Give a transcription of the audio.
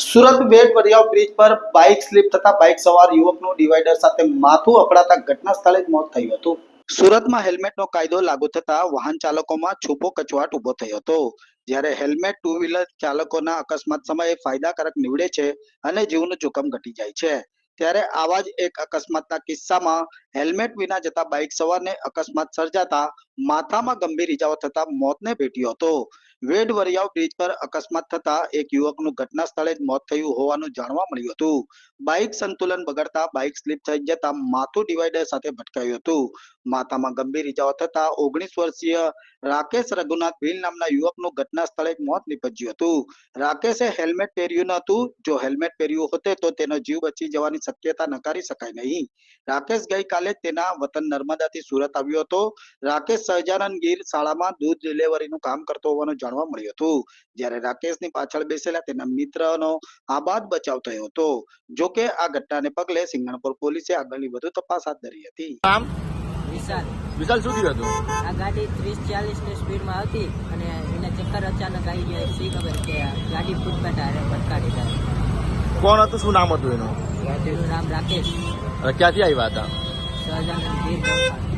સુરત બેટ વરિયાવ બ્રિજ પર bike slip થતા બાઇક સવાર યુવકનું ડિવાઈડર સાથે માથું અકળાતા ઘટના સ્થળે જ મોત થયું હતું. સુરતમાં હેલ્મેટનો કાયદો લાગુ થતા વાહન ચાલકોમાં છૂપો કચવાટ ઊભો થયો હતો. જ્યારે હેલ્મેટ ટુ વ્હીલર ચાલકોના અકસ્માત સમયે ફાયદાકારક નીવડે છે અને જીવનું જોખમ ઘટી જાય છે. ત્યારે આવા જ એક અકસ્માતના કિસ્સામાં હેલ્મેટ વિના જતા બાઇક સવારને અકસ્માત સર્જાતા માથામાં ગંભીર ઇજાઓ થતા મોતને ભેટ્યો હતો. વેડ વરિયાવ બ્રિજ પર અકસ્માત થતા એક યુવકનું ઘટના સ્થળે જ મોત થયું હોવાનું જાણવા મળ્યું હતું. બાઇક સંતુલન બગડતા બાઇક સ્લીપ થઈ જતા માથું ડિવાઈડર સાથે ભટકાયું હતું. માથામાં ગંભીર ઇજાઓ થતા ઓગણીસ વર્ષીય રાકેશ રઘુનાથ ભીલ નામના યુવકનું ઘટના સ્થળે મોત નીપજ્યું હતું. રાકેશે હેલ્મેટ પહેર્યું ન હતું. જો હેલ્મેટ પહેર્યું હોતે તો તેનો જીવ બચી જવાની શક્યતા નકારી શકાય નહીં. રાકેશ ગઈકાલે તેના વતન નર્મદાથી સુરત આવ્યો હતો. રાકેશ સહજાનંદ ગીર શાળામાં દૂધ ડિલિવરીનું કામ કરતો હોવાનું જાણવા મળ્યું હતું. જ્યારે રાકેશની પાછળ બેસેલા તેના મિત્રનો આબાદ બચાવ થયો હતો. જો કે આ ઘટનાને પગલે સિંગણપુર પોલીસે આગળની વધુ તપાસ હાથ ધરી હતી. વિશાલ. શું થયું હતું? આ ગાડી ત્રીસ ચાલીસની સ્પીડમાં હતી અને એને ચક્કર અચાનક આવી ગયા. શી ખબર કે ગાડી ફૂટપાથ હારે ભટકાડી જાય કોણ હતું? શું નામ હતું એનું? નામ રાકેશ. ક્યાંથી આવ્યા હતા? સહજાનંદ ગીર